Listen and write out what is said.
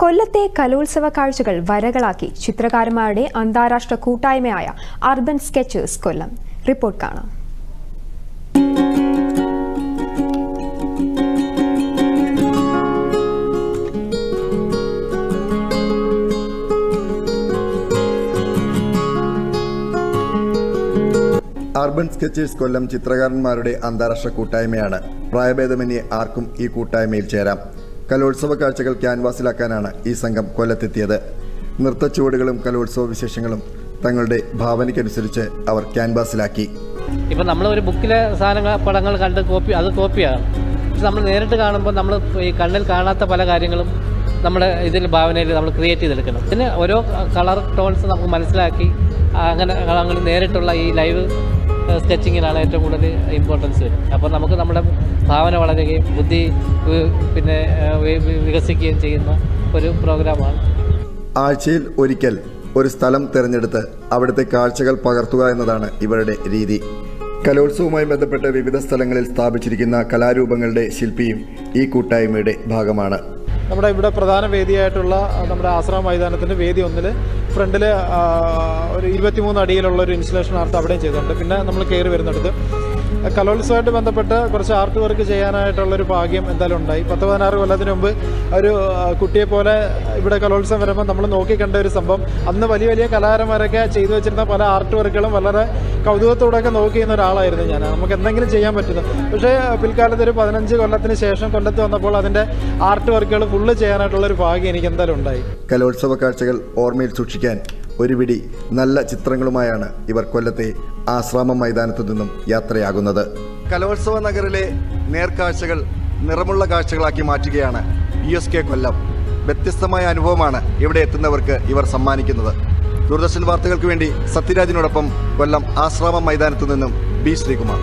കൊല്ലത്തെ കലോത്സവ കാഴ്ചകൾ വരകളാക്കി ചിത്രകാരന്മാരുടെ അന്താരാഷ്ട്ര കൂട്ടായ്മയായ അർബൻ സ്കെച്ചേഴ്സ് കൊല്ലം. റിപ്പോർട്ട് കാണാം. അർബൻ സ്കെച്ചേഴ്സ് കൊല്ലം ചിത്രകാരന്മാരുടെ അന്താരാഷ്ട്ര കൂട്ടായ്മയാണ്. പ്രായഭേദമന്യേ ആർക്കും ഈ കൂട്ടായ്മയിൽ ചേരാം. കലോത്സവ കാഴ്ചകൾ ക്യാൻവാസിലാക്കാനാണ് ഈ സംഘം കൊല്ലത്തെത്തിയത്. നൃത്തച്ചുവടുകളും കലോത്സവ വിശേഷങ്ങളും തങ്ങളുടെ ഭാവനയ്ക്കനുസരിച്ച് അവർ ക്യാൻവാസിലാക്കി. ഇപ്പം നമ്മൾ ഒരു ബുക്കിലെ സാധനങ്ങൾ പടങ്ങൾ കണ്ട് കോപ്പി അത് കോപ്പിയാണ്. പക്ഷെ നമ്മൾ നേരിട്ട് കാണുമ്പോൾ നമ്മൾ ഈ കണ്ണിൽ കാണാത്ത പല കാര്യങ്ങളും നമ്മുടെ ഇതിൽ ഭാവനയിൽ നമ്മൾ ക്രിയേറ്റ് ചെയ്തെടുക്കണം. ഇതിന് ഓരോ കളർ ടോൺസ് നമുക്ക് മനസ്സിലാക്കി അങ്ങനെ അങ്ങനെ നേരിട്ടുള്ള ഈ ലൈവ് സ്കെച്ചിങ്ങിനാണ് ഏറ്റവും കൂടുതൽ ഇമ്പോർട്ടൻസ് വരും അപ്പോൾ നമുക്ക് നമ്മുടെ ഭാവന വളരുകയും ബുദ്ധി പിന്നെ വികസിക്കുകയും ചെയ്യുന്ന ഒരു പ്രോഗ്രാമാണ്. ആഴ്ചയിൽ ഒരിക്കൽ ഒരു സ്ഥലം തിരഞ്ഞെടുത്ത് അവിടുത്തെ കാഴ്ചകൾ പകർത്തുക എന്നതാണ് ഇവരുടെ രീതി. കലോത്സവവുമായി ബന്ധപ്പെട്ട് വിവിധ സ്ഥലങ്ങളിൽ സ്ഥാപിച്ചിരിക്കുന്ന കലാരൂപങ്ങളുടെ ശില്പിയും ഈ കൂട്ടായ്മയുടെ ഭാഗമാണ്. നമ്മുടെ ഇവിടെ പ്രധാന വേദിയായിട്ടുള്ള നമ്മുടെ ആശ്രമ മൈതാനത്തിന്റെ വേദി ഒന്നിൽ ഫ്രണ്ടിൽ ഒരു ഇരുപത്തിമൂന്ന് അടിയിലുള്ള ഒരു ഇൻസുലേഷൻ ആർട്ട് അവിടെയും ചെയ്തിട്ടുണ്ട്. പിന്നെ നമ്മൾ കയറി വരുന്നിടത്ത് കലോത്സവമായിട്ട് ബന്ധപ്പെട്ട് കുറച്ച് ആർട്ട് വർക്ക് ചെയ്യാനായിട്ടുള്ളൊരു ഭാഗ്യം എന്തായാലും ഉണ്ടായി. പത്ത് പതിനാറ് കൊല്ലത്തിന് മുമ്പ് ഒരു കുട്ടിയെ പോലെ ഇവിടെ കലോത്സവം വരുമ്പോൾ നമ്മൾ നോക്കിക്കണ്ട ഒരു സംഭവം. അന്ന് വലിയ വലിയ കലാകാരന്മാരൊക്കെ ചെയ്തു വെച്ചിരുന്ന പല ആർട്ട് വർക്കുകളും വളരെ കൗതുകത്തോടെയൊക്കെ നോക്കി ചെയ്യുന്ന ഒരാളായിരുന്നു ഞാൻ. നമുക്ക് എന്തെങ്കിലും ചെയ്യാൻ പറ്റുന്നു. പക്ഷേ പിൽക്കാലത്ത് ഒരു പതിനഞ്ച് കൊല്ലത്തിന് ശേഷം കൊല്ലത്ത് വന്നപ്പോൾ അതിന്റെ ആർട്ട് വർക്കുകൾ ഫുള്ള് ചെയ്യാനായിട്ടുള്ള ഒരു ഭാഗ്യം എനിക്ക് എന്തായാലും ഉണ്ടായി. കലോത്സവ കാഴ്ചകൾ ഓർമ്മയിൽ സൂക്ഷിക്കാൻ ഒരു പിടി നല്ല ചിത്രങ്ങളുമായാണ് ഇവർ കൊല്ലത്തെ ആശ്രാമം മൈതാനത്തു നിന്നും യാത്രയാകുന്നത്. കലോത്സവ നഗറിലെ നേർക്കാഴ്ചകൾ നിറമുള്ള കാഴ്ചകളാക്കി മാറ്റുകയാണ് യു എസ് കെ കൊല്ലം. വ്യത്യസ്തമായ അനുഭവമാണ് ഇവിടെ എത്തുന്നവർക്ക് ഇവർ സമ്മാനിക്കുന്നത്. ദൂരദർശൻ വാർത്തകൾക്ക് വേണ്ടി സത്യരാജിനോടൊപ്പം കൊല്ലം ആശ്രാമം മൈതാനത്തു നിന്നും ബി ശ്രീകുമാർ.